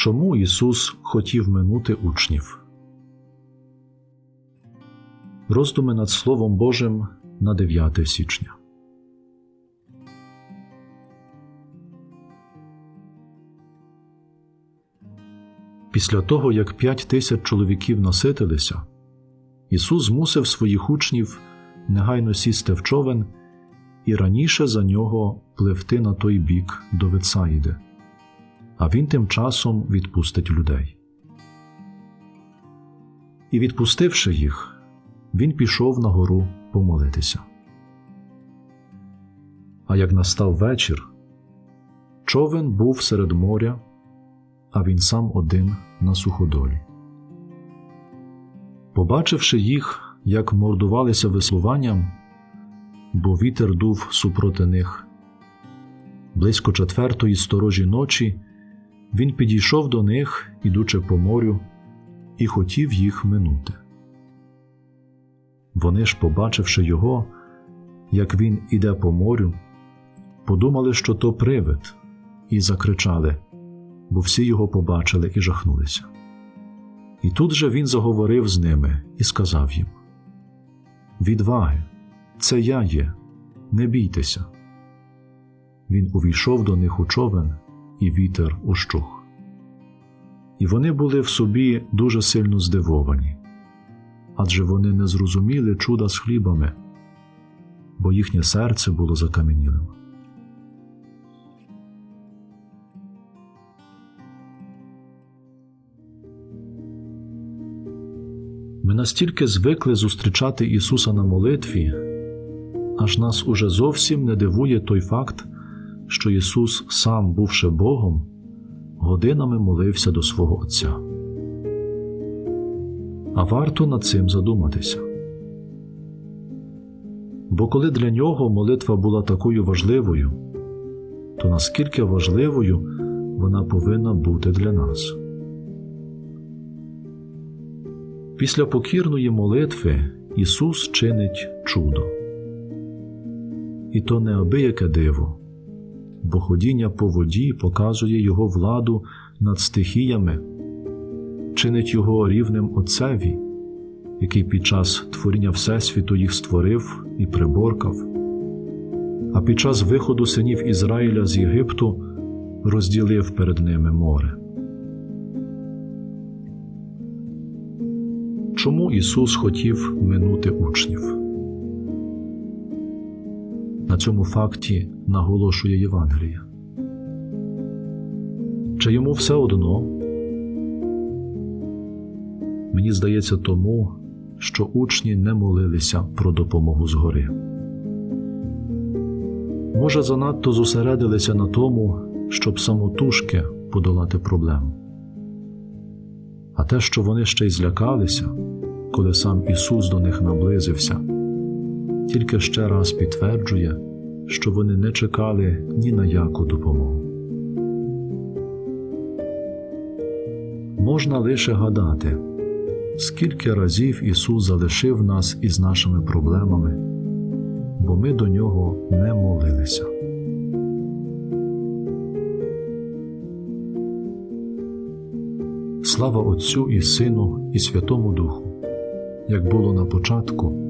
Чому Ісус хотів минути учнів? Роздуми над Словом Божим на 9 січня. Після того, як п'ять тисяч чоловіків наситилися, Ісус змусив своїх учнів негайно сісти в човен і раніше за нього пливти на той бік до Вицаїди, а він тим часом відпустить людей. І, відпустивши їх, він пішов на гору помолитися. А як настав вечір, човен був серед моря, а він сам один на суходолі. Побачивши їх, як мордувалися веслуванням, бо вітер дув супроти них. Близько четвертої сторожі ночі він підійшов до них, ідучи по морю, і хотів їх минути. Вони ж, побачивши його, як він іде по морю, подумали, що то привид, і закричали, бо всі його побачили і жахнулися. І тут же він заговорив з ними і сказав їм: Відваги, це я є, не бійтеся. Він увійшов до них у човен, і вітер ущух. І вони були в собі дуже сильно здивовані, адже вони не зрозуміли чуда з хлібами, бо їхнє серце було закам'янілим. Ми настільки звикли зустрічати Ісуса на молитві, аж нас уже зовсім не дивує той факт, що Ісус, сам, бувши Богом, годинами молився до свого Отця. А варто над цим задуматися. Бо коли для нього молитва була такою важливою, то наскільки важливою вона повинна бути для нас. Після покірної молитви Ісус чинить чудо. І то неабияке диво, бо ходіння по воді показує Його владу над стихіями, чинить Його рівнем Отцеві, який під час творіння Всесвіту їх створив і приборкав, а під час виходу синів Ізраїля з Єгипту розділив перед ними море. Чому Ісус хотів минути учнів? На цьому факті наголошує Євангелія. Чи йому все одно? Мені здається тому, що учні не молилися про допомогу згори. Може, занадто зосередилися на тому, щоб самотужки подолати проблему. А те, що вони ще й злякалися, коли сам Ісус до них наблизився, тільки ще раз підтверджує, що вони не чекали ні на яку допомогу. Можна лише гадати, скільки разів Ісус залишив нас із нашими проблемами, бо ми до Нього не молилися. Слава Отцю і Сину, і Святому Духу, як було на початку,